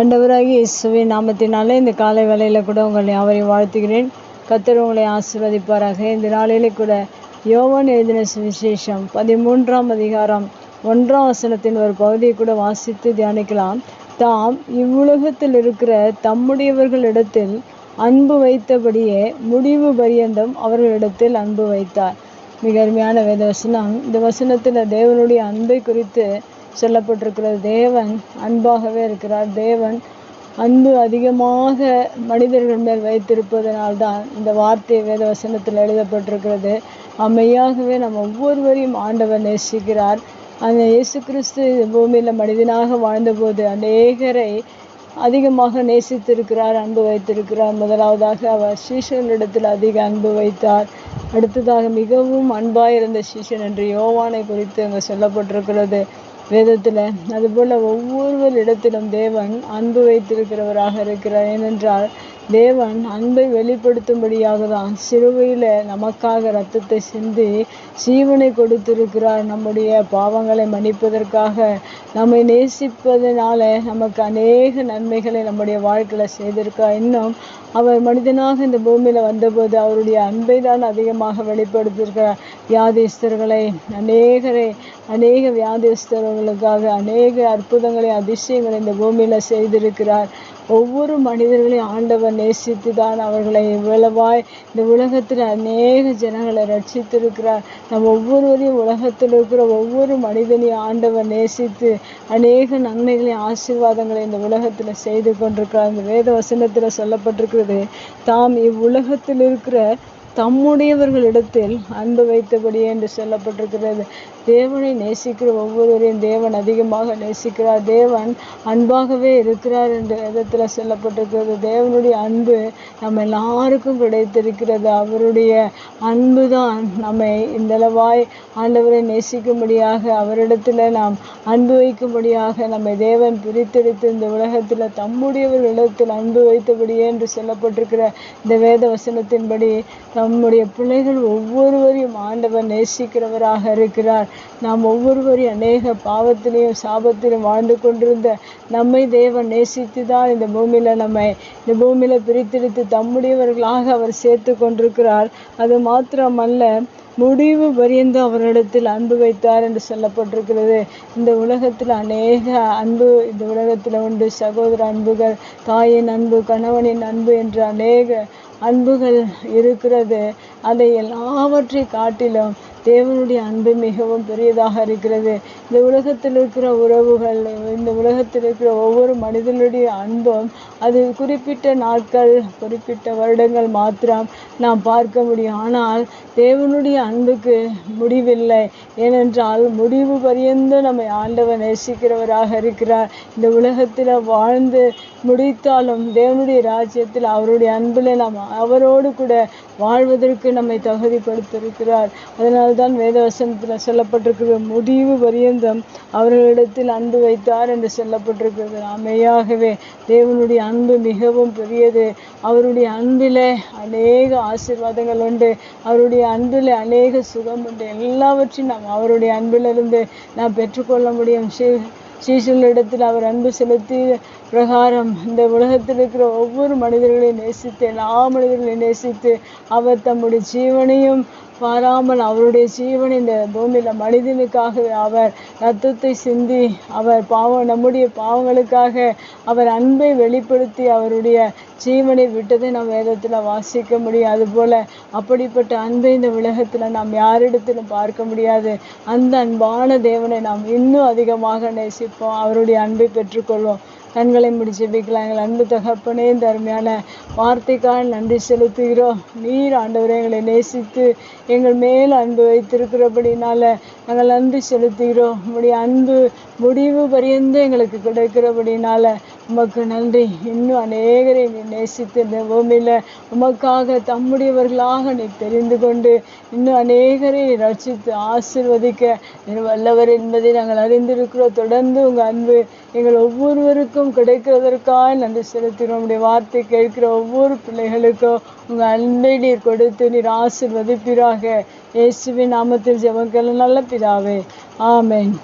ஆண்டவராகி இயேசுவின் நாமத்தினாலே இந்த காலை வேலையில் கூட உங்களை யாவரையும் வாழ்த்துகிறேன். கத்தர் உங்களை ஆசிர்வதிப்பாராக. இந்த நாளிலே கூட யோவான் எழுதின சுவிசேஷம் பதிமூன்றாம் அதிகாரம் ஒன்றாம் வசனத்தின் ஒரு பகுதியை கூட வாசித்து தியானிக்கலாம். தாம் இவ்வுலகத்தில் இருக்கிற தம்முடையவர்களிடத்தில் அன்பு வைத்தபடியே முடிவு பரியந்தம் அவர்களிடத்தில் அன்பு வைத்தார். மிக அருமையான வேத வசனம். இந்த வசனத்தில் தேவனுடைய அன்பை குறித்து சொல்லப்பட்டிருக்கிறது. தேவன் அன்பாகவே இருக்கிறார். தேவன் அன்பு அதிகமாக மனிதர்கள் மேல் வைத்திருப்பதனால்தான் இந்த வார்த்தை வேத வசனத்தில் எழுதப்பட்டிருக்கிறது. அம்மையாகவே நம்ம ஒவ்வொருவரையும் ஆண்டவர் நேசிக்கிறார். அந்த இயேசு கிறிஸ்து பூமியில் மனிதனாக வாழ்ந்தபோது அநேகரை அதிகமாக நேசித்திருக்கிறார் அன்பு வைத்திருக்கிறார். முதலாவதாக அவர் சீஷனிடத்தில் அதிக அன்பு வைத்தார். அடுத்ததாக மிகவும் அன்பாயிருந்த சீஷன் என்று யோவானை குறித்து அங்கே சொல்லப்பட்டிருக்கிறது. வேதத்தில் அதுபோல் ஒவ்வொருவர் இடத்திலும் தேவன் அன்பு வைத்திருக்கிறவராக இருக்கிறார். ஏனென்றால் தேவன் அன்பை வெளிப்படுத்தும்படியாக தான் சிறுவையில் நமக்காக ரத்தத்தை சிந்தி சீவனை கொடுத்திருக்கிறார். நம்முடைய பாவங்களை மன்னிப்பதற்காக நம்மை நேசிப்பதனால நமக்கு அநேக நன்மைகளை நம்முடைய வாழ்க்கையில் செய்திருக்கா இன்னும் அவர் மனிதனாக இந்த பூமியில் வந்தபோது அவருடைய அன்பை தான் அதிகமாக வெளிப்படுத்தியிருக்கிறார். வியாதிஸ்தர்களை அநேகரை அநேக வியாதிஸ்தர்களுக்காக அநேக அற்புதங்களை அதிசயங்களை இந்த பூமியில் செய்திருக்கிறார். ஒவ்வொரு மனிதர்களையும் ஆண்டவர் நேசித்து தான் அவர்களை இவ்வளவாய் இந்த உலகத்தில் அநேக ஜனங்களை ரட்சித்திருக்கிறார். நம் ஒவ்வொருவரையும் உலகத்தில் இருக்கிற ஒவ்வொரு மனிதனையும் ஆண்டவர் நேசித்து அநேக நன்மைகளையும் ஆசீர்வாதங்களை இந்த உலகத்தில் செய்து கொண்டிருக்கிறார். இந்த வேத வசனத்தில் சொல்லப்பட்டிருக்கிறது தாம் இவ்வுலகத்தில் இருக்கிற தம்முடையவர்களிடத்தில் அன்பு வைத்தபடியே என்று சொல்லப்பட்டிருக்கிறது. தேவனை நேசிக்கிற ஒவ்வொருவரையும் தேவன் அதிகமாக நேசிக்கிறார். தேவன் அன்பாகவே இருக்கிறார் என்ற விதத்தில் சொல்லப்பட்டிருக்கிறது. தேவனுடைய அன்பு நம்ம எல்லாருக்கும் கிடைத்திருக்கிறது. அவருடைய அன்பு தான் நம்மை இந்தளவாய் ஆண்டவரை நேசிக்கும்படியாக அவரிடத்தில் நாம் அன்பு வைக்கும்படியாக நம்மை தேவன் பிரித்தெடுத்து இந்த உலகத்தில் தம்முடையவர்களிடத்தில் அன்பு வைத்தபடியே என்று சொல்லப்பட்டிருக்கிற இந்த வேத வசனத்தின்படி நம்முடைய பிள்ளைகள் ஒவ்வொருவரையும் ஆண்டவர் நேசிக்கிறவராக இருக்கிறார். நாம் ஒவ்வொருவரையும் அநேக பாவத்திலையும் சாபத்திலும் வாழ்ந்து கொண்டிருந்த நம்மை தேவன் நேசித்து தான் இந்த பூமியில் நம்மை இந்த பூமியில் பிரித்தெடுத்து தம்முடையவர்களாக அவர் சேர்த்து கொண்டிருக்கிறார். அது மாத்திரமல்ல முடிவு பரியந்து அவரிடத்தில் அன்பு வைத்தார் என்று சொல்லப்பட்டிருக்கிறது. இந்த உலகத்தில் அநேக அன்பு இந்த உலகத்தில் உண்டு. சகோதர அன்புகள் தாயின் அன்பு கணவனின் அன்பு என்று அநேக அன்புகள் இருக்கிறது. அதை எல்லாவற்றை காட்டிலும் தேவனுடைய அன்பு மிகவும் பெரியதாக இருக்கிறது. இந்த உலகத்தில் இருக்கிற உறவுகள் இந்த உலகத்தில் இருக்கிற ஒவ்வொரு மனிதனுடைய அன்பும் அது குறிப்பிட்ட நாட்கள் குறிப்பிட்ட வருடங்கள் மாத்திரம் நாம் பார்க்க முடியும். ஆனால் தேவனுடைய அன்புக்கு முடிவில்லை. ஏனென்றால் முடிவு பரியந்து நம்மை ஆண்டவர் நேசிக்கிறவராக இருக்கிறார். இந்த உலகத்தில் வாழ்ந்து முடித்தாலும் தேவனுடைய ராஜ்யத்தில் அவருடைய அன்பில் நாம் அவரோடு கூட வாழ்வதற்கு நம்மை தகுதிப்படுத்திருக்கிறார் அதனால்தான் வேதவசனத்தில் சொல்லப்பட்டிருக்கிற முடிவு பரியந்தம் அவர்களிடத்தில் அன்பு வைத்தார் என்று சொல்லப்பட்டிருக்கிறது. ஆமையாகவே தேவனுடைய அன்பு மிகவும் பெரியது. அவருடைய அன்பில் அநேக ஆசீர்வாதங்கள் உண்டு. அவருடைய அன்பில் அநேக சுகம் உண்டு. எல்லாவற்றையும் நாம் அவருடைய அன்பிலிருந்து நாம் பெற்றுக்கொள்ள முடியும். சீசனிடத்தில் அவர் அன்பு செலுத்தி பிரகாரம் இந்த உலகத்தில் இருக்கிற ஒவ்வொரு மனிதர்களையும் நேசித்து எல்லா மனிதர்களையும் நேசித்து அவர் தம்முடைய ஜீவனையும் பாராமல் அவருடைய ஜீவன் இந்த பூமியில் மனிதனுக்காகவே அவர் ரத்தத்தை சிந்தி அவர் பாவம் நம்முடைய பாவங்களுக்காக அவர் அன்பை வெளிப்படுத்தி அவருடைய ஜீவனை விட்டதை நாம் வேதத்தில் வாசிக்க முடியும். அதுபோல் அப்படிப்பட்ட அன்பை இந்த உலகத்தில் நாம் யாரிடத்திலும் பார்க்க முடியாது. அந்த அன்பான தேவனை நாம் இன்னும் அதிகமாக நேசிப்போம். அவருடைய அன்பை பெற்றுக்கொள்வோம். கண்களை முடிச்சு ஜெபிக்கலாம் எங்கள் அன்பு தகப்பனே இந்த அருமையான வார்த்தைக்காக நன்றி செலுத்துகிறோம். நீர் ஆண்டவரை எங்களை நேசித்து எங்கள் மேல் அன்பு வைத்திருக்கிறபடினால நாங்கள் நன்றி செலுத்துகிறோம். உங்களுடைய அன்பு முடிவு பரியந்து எங்களுக்கு கிடைக்கிறபடினால உமக்கு நன்றி. இன்னும் அநேகரை நீ நேசித்து இந்த பூமியில் உமக்காக தம்முடையவர்களாக நீ தெரிந்து கொண்டு இன்னும் அநேகரை ரட்சித்து ஆசிர்வதிக்க. வல்லவர் என்பதை நாங்கள் அறிந்திருக்கிறோம். தொடர்ந்து உங்கள் அன்பு எங்கள் ஒவ்வொருவருக்கும் கிடைக்கிறதற்காக நன்றி செலுத்துகிறோம். உடைய வார்த்தை கேட்கிற ஒவ்வொரு பிள்ளைகளுக்கும் உங்கள் அன்பை நீர் கொடுத்து நீர் ஆசிர்வதிப்பீராக. இயேசுவின் நாமத்தில் ஜெபங்கள் நல்ல பிதாவே. ஆமேன்.